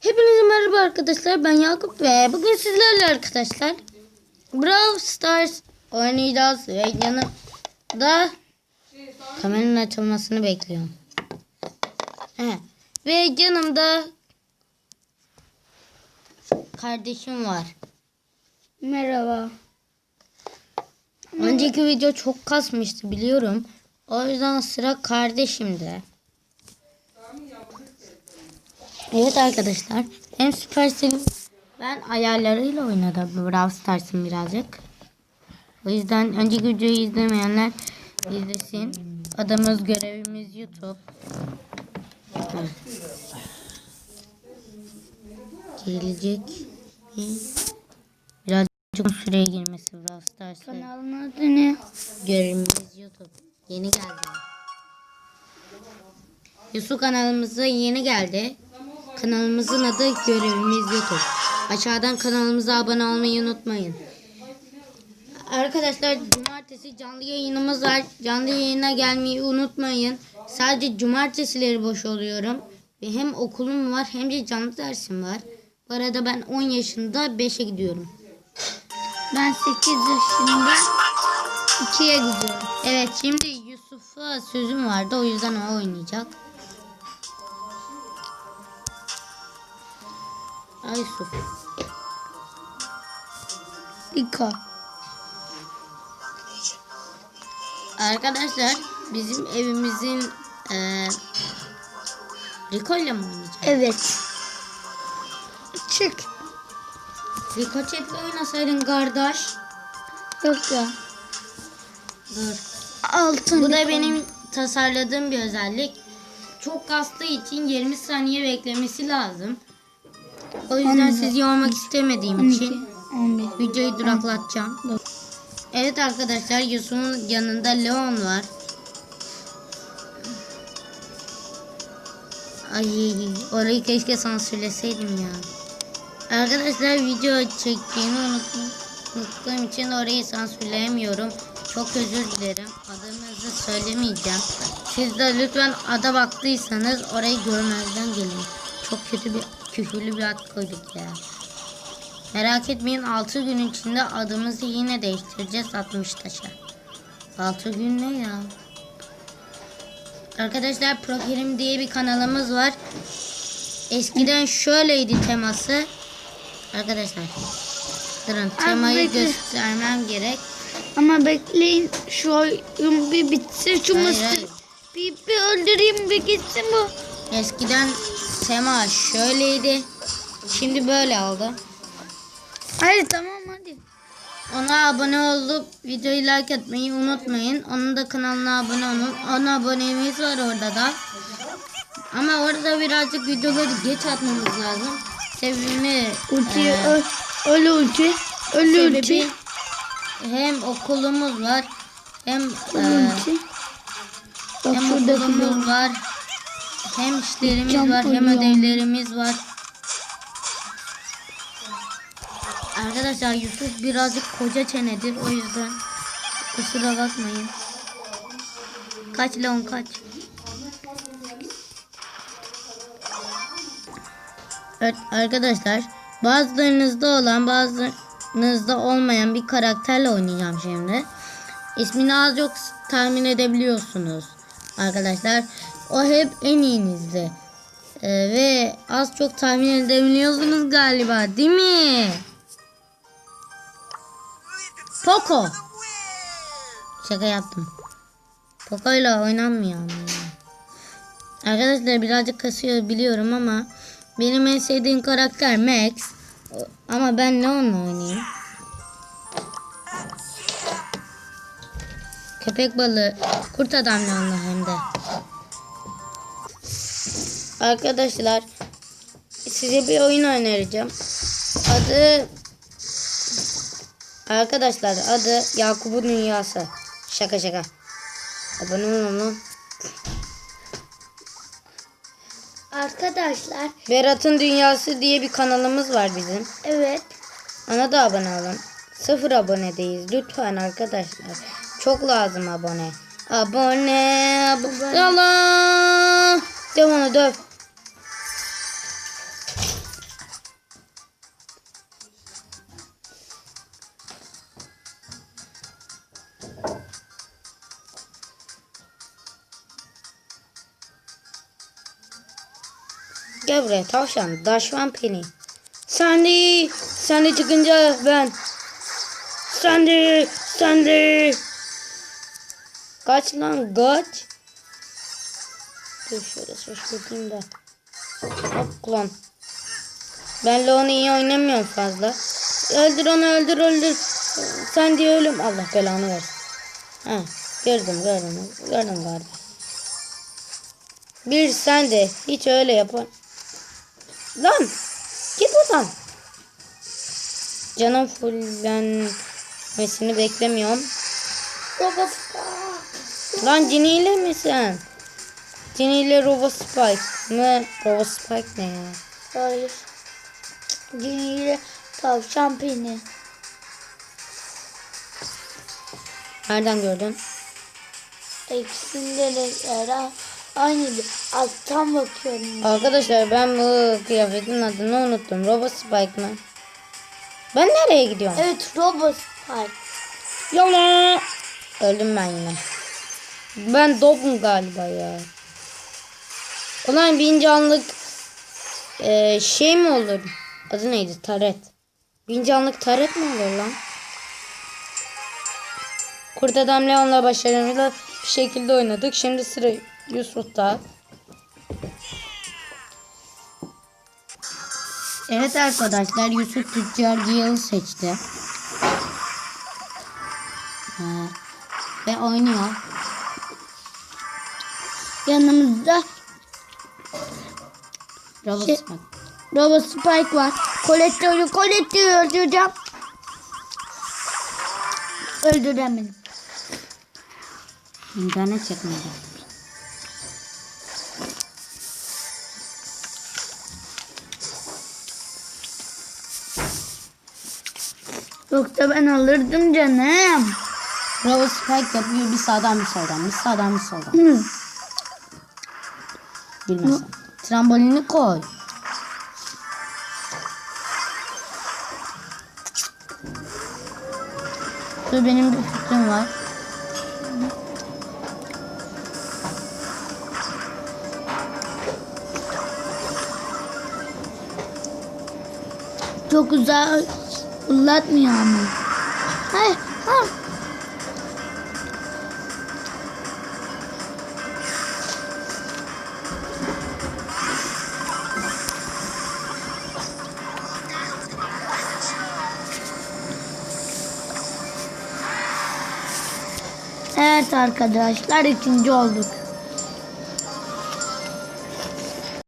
Hepinize merhaba arkadaşlar. Ben Yakup ve bugün sizlerle arkadaşlar Brawl Stars oynayacağız ve yanımda kameranın açılmasını bekliyorum. He. Ve yanımda kardeşim var. Merhaba. Önceki video çok kasmıştı biliyorum. O yüzden sıra kardeşimde. Evet arkadaşlar. Hem Supercell'in ben ayarlarıyla oynadım Brawl Stars'ın birazcık. O yüzden önceki videoyu izlemeyenler izlesin. Adamız görevimiz YouTube. Evet. Gelecek? Birazcık süreye girmesi Brawl Stars'ı. Kanalın adı ne? Görevimiz YouTube. Yeni geldi. Yusuf kanalımıza yeni geldi. Kanalımızın adı Görevimiz YouTube. Aşağıdan kanalımıza abone olmayı unutmayın. Arkadaşlar cumartesi canlı yayınımız var. Canlı yayına gelmeyi unutmayın. Sadece cumartesileri boş oluyorum. Ve hem okulum var hem de canlı dersim var. Bu arada ben 10 yaşında 5'e gidiyorum. Ben 8 yaşında 2'ye gidiyorum. Evet şimdi Yusuf'a sözüm vardı o yüzden o oynayacak. Ay Yusuf. Dika. Arkadaşlar bizim evimizin eee Rico ile mi oynayacak? Evet. Çık. Rico chatle oynasaydın kardeş. Yok ya. Dur. Altın. Bu da benim tasarladığım bir özellik. Çok kastığı için 20 saniye beklemesi lazım. O yüzden Anladım. sizi yormak istemediğim 12. için 11. videoyu duraklatacağım. Dur. Evet arkadaşlar Yusuf'un yanında Leon var. Ay orayı keşke sansürleseydim ya. Arkadaşlar video çektiğimi unuttuğum için orayı sansürleyemiyorum. Çok özür dilerim. Adınızı söylemeyeceğim. Siz de lütfen ada baktıysanız orayı görmezden gelin. Çok kötü bir küfürlü bir ad koyduk ya. Merak etmeyin 6 gün içinde adımızı yine değiştireceğiz 60 taşa. 6 gün ne ya? Arkadaşlar Prokerim diye bir kanalımız var. Eskiden şöyleydi teması. Arkadaşlar. Durun temayı göstermem gerek. Ama bekleyin şu oyun bir bitsin. Şu Hayır, hayır. Bir, bir öldüreyim bir gitsin bu. Eskiden tema şöyleydi. Şimdi böyle oldu. Hadi tamam hadi. Ona abone olup videoyu like etmeyi unutmayın. Onun da kanalına abone olun. Ona abonemiz var orada da. Ama orada birazcık videoları geç atmamız lazım. Sebebi, Ulti e, öl. Öl ulti. Öl ulti. hem okulumuz var hem Öl e, ulti. Bak hem okulumuz var. Hem işlerimiz Can var hem ödevlerimiz var. Arkadaşlar Yusuf birazcık koca çenedir o yüzden kusura bakmayın. Kaç Leon kaç. Evet arkadaşlar bazılarınızda olan bazılarınızda olmayan bir karakterle oynayacağım şimdi. İsmini az çok tahmin edebiliyorsunuz arkadaşlar. O hep en iyinizde. Ee, ve az çok tahmin edebiliyorsunuz galiba değil mi? Poco. Şaka yaptım. Poco ile oynanmıyor. Arkadaşlar birazcık kasıyor biliyorum ama benim en sevdiğim karakter Max. Ama ben Leon'la oynayayım. Köpek balığı, kurt adam Leon'la hem de. Arkadaşlar size bir oyun önereceğim. Adı Arkadaşlar adı Yakup'un Dünyası. Şaka şaka. Abone olun. Arkadaşlar Berat'ın Dünyası diye bir kanalımız var bizim. evet. Ona da abone olun. Sıfır abonedeyiz. Lütfen arkadaşlar. Çok lazım abone. Abone. abone. Allah. De onu döv. Gel buraya tavşan. Daşvan peni. Sandy. Sandy çıkınca ben. Sandy. Sandy. Kaç lan kaç. Dur şöyle şaşırtayım da. Hop lan. Ben Leon'u iyi oynamıyorum fazla. Öldür onu öldür öldür. Sen diye ölüm. Allah belanı versin. Ha, gördüm gördüm. Gördüm galiba. Bir sen de hiç öyle yapar. Lan git buradan. Canım fullenmesini beklemiyorum. Robot. Lan Cini ile misin? Cini ile Robo Spike mı? Robo Spike ne ya? Hayır. Ciniyle tavşan peni. Nereden gördün? İkisinde de era aynı. Alttan bakıyorum. Arkadaşlar ben bu kıyafetin adını unuttum. Robo Spike mı? Ben nereye gidiyorum? Evet robot. Hayır. Yalan. Öldüm ben yine. Ben dopum galiba ya. Ulan bin canlık eee, şey mi olur? Adı neydi? Taret. Bin canlık taret mi olur lan? Kurt Adam Leon'la başarılı bir şekilde oynadık. Şimdi sıra Yusuf'ta. Evet arkadaşlar Yusuf Tüccar Gale'ı seçti. Ha. Ve oynuyor. Yanımızda Robot Şey- Spike. robot Spike var. Colette'yi Colette'yi öldüreceğim. Öldüremedim. İnternet çekmedi. Yoksa ben alırdım canım. Robot Spike yapıyor bir sağdan bir soldan. Bir sağdan bir soldan. Hı. Bilmezsen. Trambolini koy. Dur benim bir fikrim var. Çok güzel fırlatmıyor ama. Hayır, hayır. Arkadaşlar ikinci olduk.